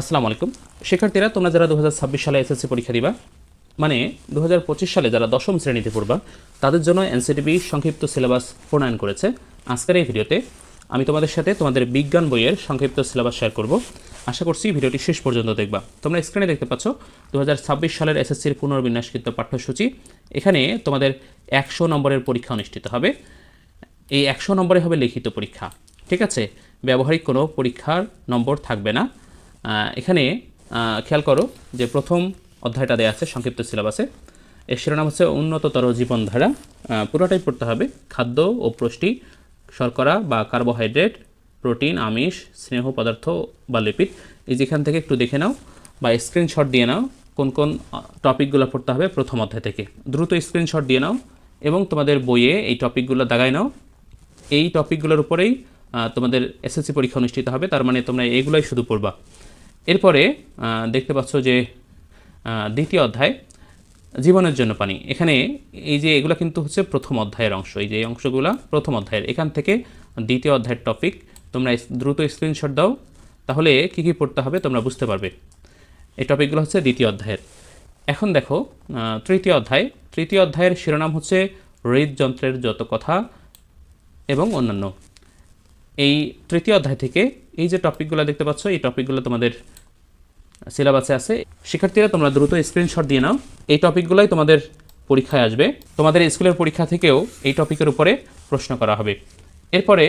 আসসালামু আলাইকুম। শিক্ষার্থীরা, তোমরা যারা দু হাজার ছাব্বিশ সালে এসএসসি পরীক্ষা দিবা মানে দু হাজার পঁচিশ সালে যারা দশম শ্রেণীতে পড়বা, তাদের জন্য এনসিটিভি সংক্ষিপ্ত সিলেবাস প্রণয়ন করেছে। আজকের এই ভিডিওতে আমি তোমাদের সাথে তোমাদের বিজ্ঞান বইয়ের সংক্ষিপ্ত সিলেবাস শেয়ার করব। আশা করছি ভিডিওটি শেষ পর্যন্ত দেখবা। তোমরা স্ক্রিনে দেখতে পাচ্ছ দু হাজার ছাব্বিশ সালের এসএসসির পুনর্বিন্যাসকৃত পাঠ্যসূচি। এখানে তোমাদের একশো নম্বরের পরীক্ষা অনুষ্ঠিত হবে। এই একশো নম্বরে হবে লিখিত পরীক্ষা। ঠিক আছে? ব্যবহারিক কোনো পরীক্ষার নম্বর থাকবে না। এখানে খেয়াল করো যে প্রথম অধ্যায়টা দেওয়া আছে সংক্ষিপ্ত সিলেবাসে। এর শিরোনাম হচ্ছে উন্নততর জীবনধারা। পুরোটাই পড়তে হবে। খাদ্য ও পুষ্টি, শর্করা বা কার্বোহাইড্রেট, প্রোটিন, আমিষ, স্নেহ পদার্থ বা লিপিড। এই যেখান থেকে একটু দেখে নাও বা স্ক্রিনশট দিয়ে নাও কোন কোন টপিকগুলো পড়তে হবে প্রথম অধ্যায় থেকে। দ্রুত স্ক্রিনশট দিয়ে নাও এবং তোমাদের বইয়ে এই টপিকগুলো দাগায় নাও। এই টপিকগুলোর উপরেই তোমাদের এসএসসি পরীক্ষা অনুষ্ঠিত হবে। তার মানে তোমরা এগুলোই শুধু পড়বা। এরপরে দেখতে পাচ্ছ যে দ্বিতীয় অধ্যায়, জীবনের জন্য পানি। এখানে এই যে এগুলো কিন্তু হচ্ছে প্রথম অধ্যায়ের অংশ। এই যে অংশগুলো প্রথম অধ্যায়ের। এখান থেকে দ্বিতীয় অধ্যায়ের টপিক তোমরা দ্রুত স্ক্রিনশট দাও, তাহলে কী কী পড়তে হবে তোমরা বুঝতে পারবে। এই টপিকগুলো হচ্ছে দ্বিতীয় অধ্যায়ের। এখন দেখো তৃতীয় অধ্যায়। তৃতীয় অধ্যায়ের শিরোনাম হচ্ছে হৃদযন্ত্রের যত কথা এবং অন্যান্য। এই তৃতীয় অধ্যায় থেকে এই যে টপিকগুলো দেখতে পাচ্ছ, এই টপিকগুলো তোমাদের সিলেবাসে আছে। শিক্ষার্থীরা, তোমরা দ্রুত স্ক্রিনশট দিয়ে নাও। এই টপিকগুলোই তোমাদের পরীক্ষায় আসবে। তোমাদের স্কুলের পরীক্ষা থেকেও এই টপিকের উপরে প্রশ্ন করা হবে। এরপরে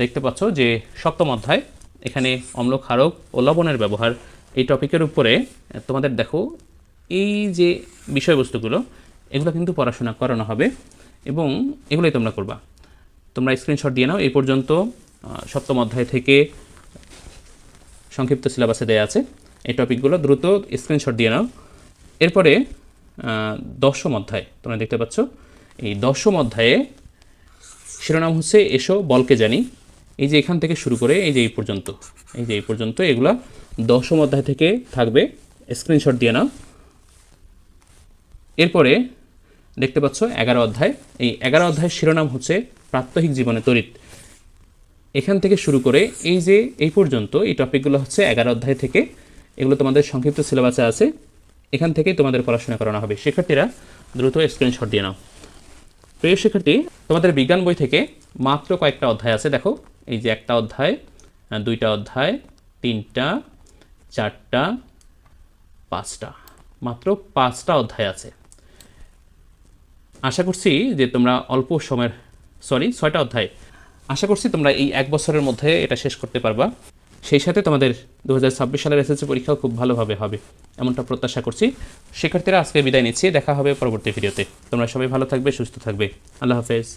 দেখতে পাচ্ছ যে সপ্তম অধ্যায়, এখানে অম্ল ক্ষারক ও লবণের ব্যবহার। এই টপিকের উপরে তোমাদের দেখো, এই যে বিষয়বস্তুগুলো, এগুলো কিন্তু পড়াশোনা করানো হবে এবং এগুলোই তোমরা করবা। তোমরা স্ক্রিনশট দিয়ে নাও। এই পর্যন্ত সপ্তম অধ্যায় থেকে সংক্ষিপ্ত সিলেবাসে দেওয়া আছে। এই টপিকগুলো দ্রুত স্ক্রিনশট দিয়ে নাও। এরপরে দশম অধ্যায়, তোমরা দেখতে পাচ্ছ। এই দশম অধ্যায়ে শিরোনাম হচ্ছে, এসো, বলকে জানি। এই যে এখান থেকে শুরু করে, এই যে এই পর্যন্ত, এই যে এই পর্যন্ত, এগুলা দশম অধ্যায় থেকে থাকবে। স্ক্রিনশট দিয়ে নাও। এরপরে, দেখতে পাচ্ছ, এগারো অধ্যায়। এই এগারো অধ্যায়ের শিরোনাম হচ্ছে, প্রাত্যহিক জীবনে তড়িৎ। এখান থেকে শুরু করে এই যে এই পর্যন্ত এই টপিকগুলো হচ্ছে এগারো অধ্যায় থেকে, এগুলো তোমাদের সংক্ষিপ্ত সিলেবাসে আছে। এখান থেকেই তোমাদের পড়াশোনা করানো হবে। শিক্ষার্থীরা, দ্রুত স্ক্রিনশট দিয়ে নাও। প্রিয় শিক্ষার্থী, তোমাদের বিজ্ঞান বই থেকে মাত্র কয়েকটা অধ্যায় আছে। দেখো, এই যে একটা অধ্যায় দুইটা অধ্যায়, তিনটা, চারটা, পাঁচটা। মাত্র পাঁচটা অধ্যায় আছে। আশা করছি যে তোমরা অল্প সময়ের সরি ছয়টা অধ্যায় আশা করছি তোমরা এই এক বছরের মধ্যে এটা শেষ করতে পারবা। সেই সাথে তোমাদের দু হাজার ছাব্বিশ সালের এসএসসি পরীক্ষাও খুব ভালোভাবে হবে, এমনটা প্রত্যাশা করছি। শিক্ষার্থীরা আজকে বিদায় নিচ্ছি, দেখা হবে পরবর্তী ভিডিওতে। তোমরা সবাই ভালো থাকবে, সুস্থ থাকবে। আল্লাহ হাফেজ।